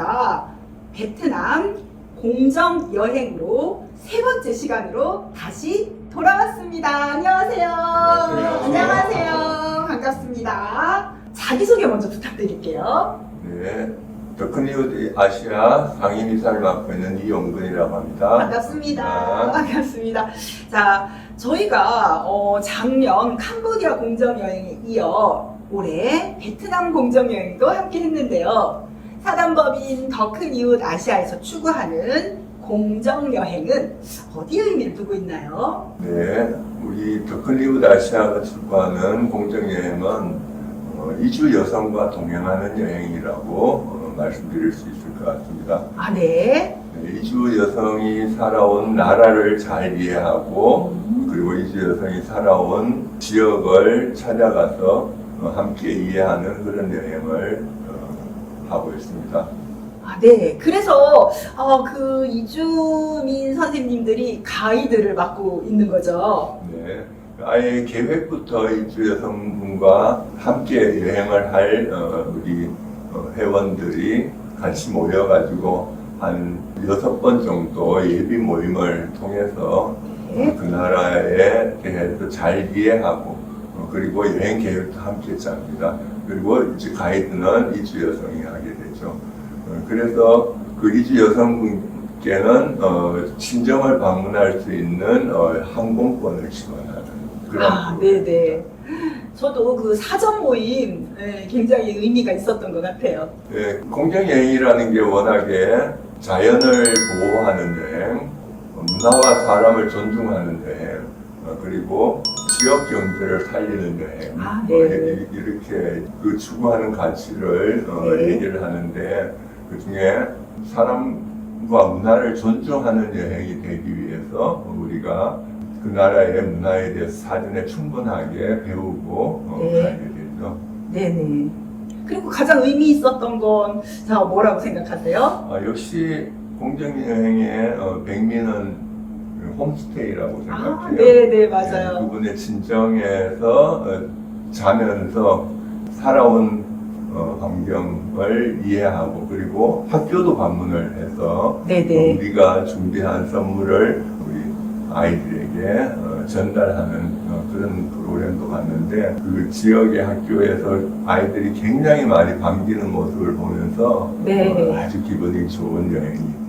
저희가 베트남 공정 여행으로 세 번째 시간으로 다시 돌아왔습니다. 안녕하세요. 안녕하세요. 안녕하세요. 반갑습니다. 자기소개 먼저 부탁드릴게요. 네, 더큰이웃 아시아 상임이사를 맡고 있는 이용근이라고 합니다. 반갑습니다. 반갑습니다. 자, 저희가 어, 작년 캄보디아 공정 여행에 이어 올해 베트남 공정 여행도 함께 했는데요. 사단법인 더 큰 이웃 아시아에서 추구하는 공정 여행은 어디에 의미를 두고 있나요? 네, 우리 더 큰 이웃 아시아가 추구하는 공정 여행은 어, 이주 여성과 동행하는 여행이라고 어, 말씀드릴 수 있을 것 같습니다. 아, 네. 네, 이주 여성이 살아온 나라를 잘 이해하고 그리고 이주 여성이 살아온 지역을 찾아가서 어, 함께 이해하는 그런 여행을 어, 하고 있습니다. 아, 네. 그래서 어, 그 이주민 선생님들이 가이드를 맡고 있는 거죠. 네, 아예 계획부터 이주 여성분과 함께 여행을 할 어, 우리 어, 회원들이 같이 모여가지고 한 여섯 번 정도 예비 모임을 통해서 네. 그 나라에 대해서 잘 이해하고 어, 그리고 여행 계획도 함께 짭니다. 그리고 이제 가이드는 이주 여성이 하게 되죠. 어, 그래서 그 이주 여성분께는 어, 친정을 방문할 수 있는 어, 항공권을 지원하는 그런 아, 네네. 저도 그 사전 모임 예, 굉장히 의미가 있었던 것 같아요. 네, 공정 여행이라는 게 워낙에 자연을 보호하는 여행, 어, 문화와 사람을 존중하는 여행, 어, 그리고 지역 경제를 살리는 여행, 아, 어, 네. 이- 이렇게 그 추구하는 가치를 어, 네. 얘기를 하는데 그 중에 사람과 문화를 존중하는 여행이 되기 위해서 우리가 그 나라의 문화에 대해서 사전에 충분하게 배우고 어, 네. 가게 되죠. 네네. 그리고 가장 의미 있었던 건, 자, 뭐라고 생각하세요? 아, 역시 공정여행의 어, 백미는 홈스테이라고 아, 생각해요. 네네, 네, 맞아요. 그분의 친정에서 어, 자면서 살아온 어, 환경을 이해하고 그리고 학교도 방문을 해서 네네. 어, 우리가 준비한 선물을 우리 아이들에게 어, 전달하는 어, 그런 프로그램도 봤는데 그 지역의 학교에서 아이들이 굉장히 많이 반기는 모습을 보면서 네. 어, 아주 기분이 좋은 여행이.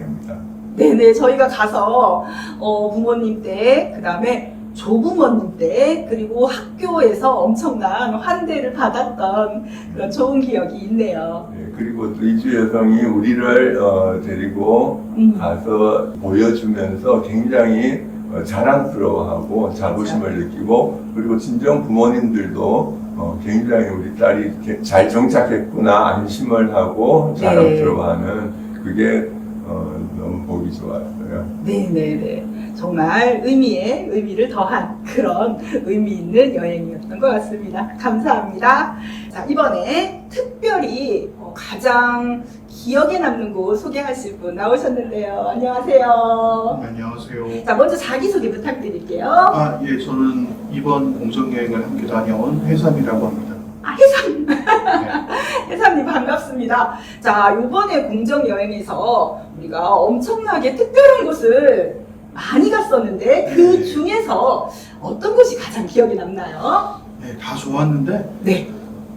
네네, 저희가 가서, 어, 부모님 때, 그 다음에 조부모님 때, 그리고 학교에서 엄청난 환대를 받았던 그런 좋은 기억이 있네요. 네, 그리고 또 이주 여성이 우리를 어, 데리고 음. 가서 보여주면서 굉장히 어, 자랑스러워하고 자부심을 느끼고 그리고 친정 부모님들도 어, 굉장히 우리 딸이 이렇게 잘 정착했구나 안심을 하고 네. 자랑스러워하는 그게 어, 보기 좋았어요. 네네네. 정말 의미에 의미를 더한 그런 의미 있는 여행이었던 것 같습니다. 감사합니다. 자, 이번에 특별히 어, 가장 기억에 남는 곳 소개하실 분 나오셨는데요. 안녕하세요. 안녕하세요. 자, 먼저 자기소개 부탁드릴게요. 아, 예, 저는 이번 공정여행을 함께 다녀온 회삼이라고 합니다. 아, 해삼, 네. 해삼님 반갑습니다. 자, 요번에 공정 여행에서 우리가 엄청나게 특별한 곳을 많이 갔었는데 그 네. 중에서 어떤 곳이 가장 기억에 남나요? 네, 다 좋았는데 네.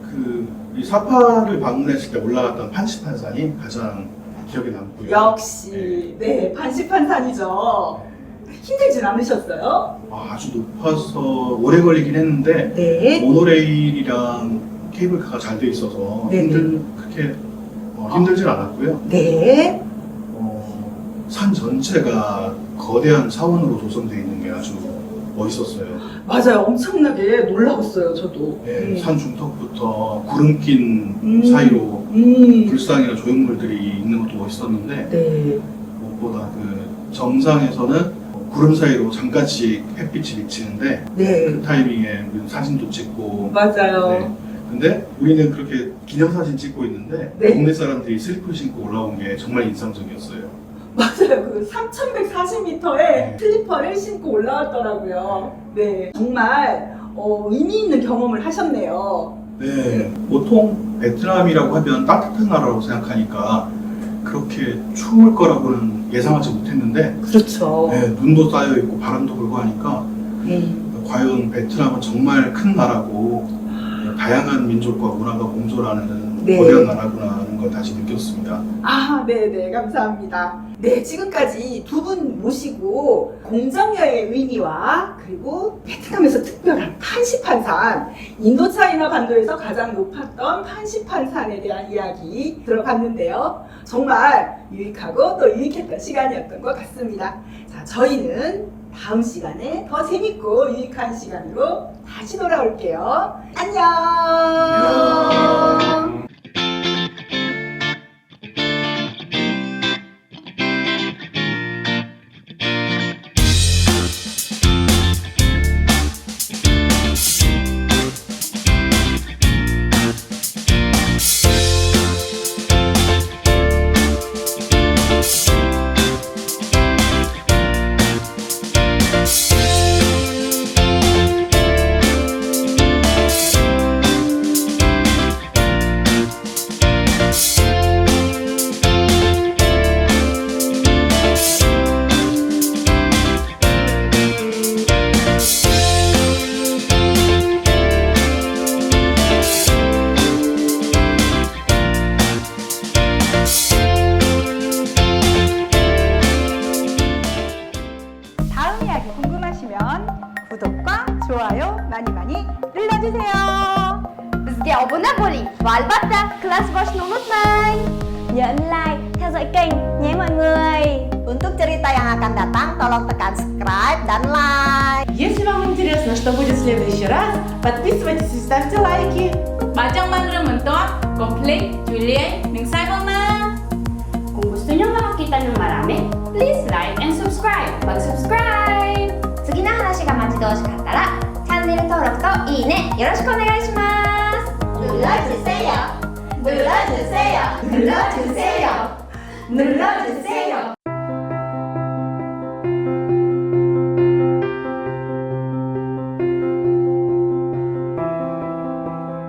그이 사파를 방문했을 때 올라갔던 판시판산이 가장 기억에 남고요. 역시 네 반시판 산이죠. 힘들진 않으셨어요? 아, 아주 높아서 오래 걸리긴 했는데 네. 모노레일이랑 케이블카가 잘 돼 있어서 네네. 힘들 그렇게 어, 힘들진 않았고요. 네. 어, 산 전체가 거대한 사원으로 조성되어 있는 게 아주 멋있었어요. 맞아요. 엄청나게 놀라웠어요. 저도. 네, 음. 산 중턱부터 구름 낀 음. 사이로 음. 불상이나 조형물들이 있는 것도 멋있었는데 네. 무엇보다 그 정상에서는 구름 사이로 잠깐씩 햇빛이 비치는데 네. 그 타이밍에 사진도 찍고 맞아요. 네. 근데 우리는 그렇게 기념사진 찍고 있는데 네. 동네 사람들이 슬리퍼 신고 올라온 게 정말 인상적이었어요. 맞아요. 그 3,140m에 네. 슬리퍼를 신고 올라왔더라고요. 네. 정말 어, 의미 있는 경험을 하셨네요. 네, 보통 베트남이라고 하면 따뜻한 나라라고 생각하니까 그 그렇게 추울 거라고는 예상하지 못했는데 그렇죠. 네, 눈도 쌓여 있고 바람도 불고 하니까 음. 과연 베트남은 정말 큰 나라고 다양한 민족과 문화가 공존하는 네. 거대한 나라구나 하는 걸 다시 느꼈습니다. 아, 네네, 감사합니다. 네, 지금까지 두 분 모시고 공정여행의 의미와 그리고 베트남에서 특별한 판시판산, 인도차이나 반도에서 가장 높았던 판시판산에 대한 이야기 들어봤는데요. 정말 유익하고 또 유익했던 시간이었던 것 같습니다. 자, 저희는 다음 시간에 더 재밌고 유익한 시간으로 다시 돌아올게요. 안녕! và albatta kelas bos nunut mai. Nhớ ấn like, theo dõi kênh nhé mọi người. Untuk cerita yang akan datang, tolong tekan subscribe dan like. Если вам интересно, что будет в следующий раз, подписывайтесь и ставьте лайки. Bacang Mandra Mentor, Komplit, Julian, Ning Sai Bang Na. Kung gusto nyo makakita ng marami, please like and subscribe. Mag-subscribe! 次の話が待ち遠しかったら、チャンネル登録といいねよろしくお願いします。 눌러주세요。눌러주세요。눌러주세요。눌러주세요。